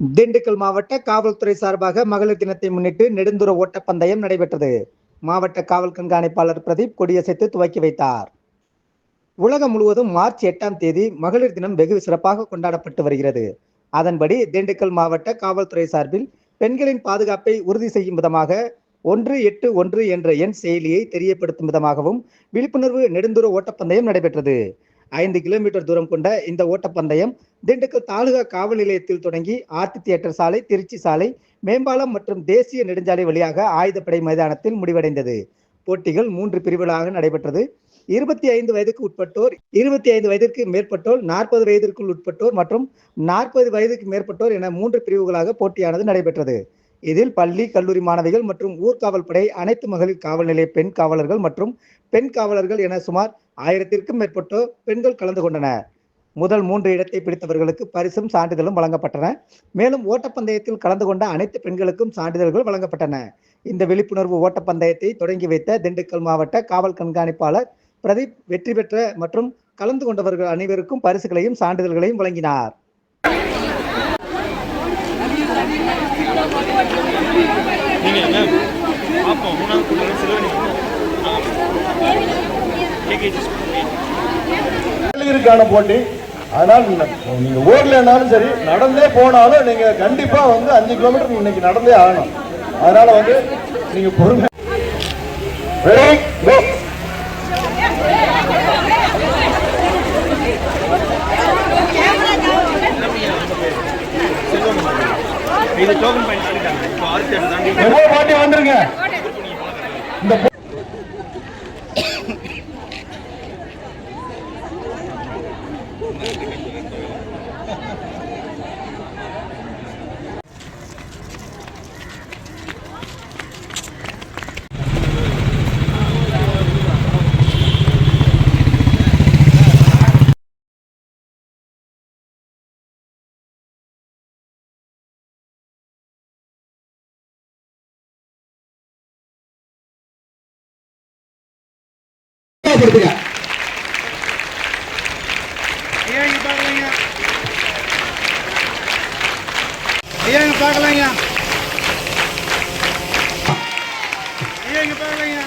திண்டுக்கல் மாவட்ட காவல்துறை சார்பாக மகளிர் தினத்தை முன்னிட்டு நெடுந்துர ஓட்டப்பந்தயம் நடைபெற்றது. மாவட்ட காவல் கண்காணிப்பாளர் பிரதீப் கொடியசைத்து துவக்கி வைத்தார். உலகம் முழுவதும் மார்ச் எட்டாம் தேதி மகளிர் தினம் வெகு சிறப்பாக கொண்டாடப்பட்டு வருகிறது. அதன்படி திண்டுக்கல் மாவட்ட காவல்துறை சார்பில் பெண்களின் பாதுகாப்பை உறுதி செய்யும் விதமாக ஒன்று எட்டு ஒன்று என்ற எண் செயலியை தெரியப்படுத்தும் விதமாகவும் விழிப்புணர்வு நெடுந்துர ஓட்டப்பந்தயம் நடைபெற்றது. ஐந்து கிலோமீட்டர் தூரம் கொண்ட இந்த ஓட்டப்பந்தயம் திண்டுக்கல் தாலுகா காவல் நிலையத்தில் தொடங்கி ஆர்டி தியேட்டர் சாலை திருச்சி சாலை மேம்பாலம் மற்றும் தேசிய நெடுஞ்சாலை வழியாக ஆயுதப்படை மைதானத்தில் முடிவடைந்தது. போட்டிகள் மூன்று பிரிவுகளாக நடைபெற்றது. இருபத்தி ஐந்து வயதுக்கு உட்பட்டோர் இருபத்தி ஐந்து வயதிற்கு மேற்பட்டோர் நாற்பது வயதிற்குள் உட்பட்டோர் மற்றும் நாற்பது வயதுக்கு மேற்பட்டோர் என மூன்று பிரிவுகளாக போட்டியானது நடைபெற்றது. இதில் பள்ளி கல்லூரி மாணவிகள் மற்றும் ஊர்காவல் படை அனைத்து மகளிர் காவல் நிலைய பெண் காவலர்கள் மற்றும் பெண் காவலர்கள் என சுமார் ஆயிரத்திற்கும் மேற்பட்டோர் பெண்கள் கலந்து கொண்டனர். முதல் மூன்று இடத்தை பிடித்தவர்களுக்கு பரிசும் சான்றிதழும் வழங்கப்பட்டன. மேலும் ஓட்டப்பந்தயத்தில் கலந்து கொண்ட அனைத்து பெண்களுக்கும் சான்றிதழ்கள் வழங்கப்பட்டன. இந்த விழிப்புணர்வு ஓட்டப்பந்தயத்தை தொடங்கி வைத்த திண்டுக்கல் மாவட்ட காவல் கண்காணிப்பாளர் பிரதீப் வெற்றி பெற்ற மற்றும் கலந்து கொண்டவர்கள் அனைவருக்கும் பரிசுகளையும் சான்றிதழ்களையும் வழங்கினார். மூணாவது கூட்டம் சிறுவனி கேகேஜி மகளிருக்கான போட்டி. அதனால் நீங்க- நீங்க ஓடலைனாலும் சரி நடந்தே போனாலும் நீங்க கண்டிப்பா வந்து அஞ்சு கிலோமீட்டர் இன்னைக்கு நடந்தே ஆகணும். அதனால வந்து நீங்க பொறுமை. இது டோக்கன் இப்போ ஆறு தாண்டி மெதுவா பாட்டி வந்துருங்க. இந்த போ- படுத்துங்க. ஐயா பார்க்கலாங்க பார்க்கலாங்க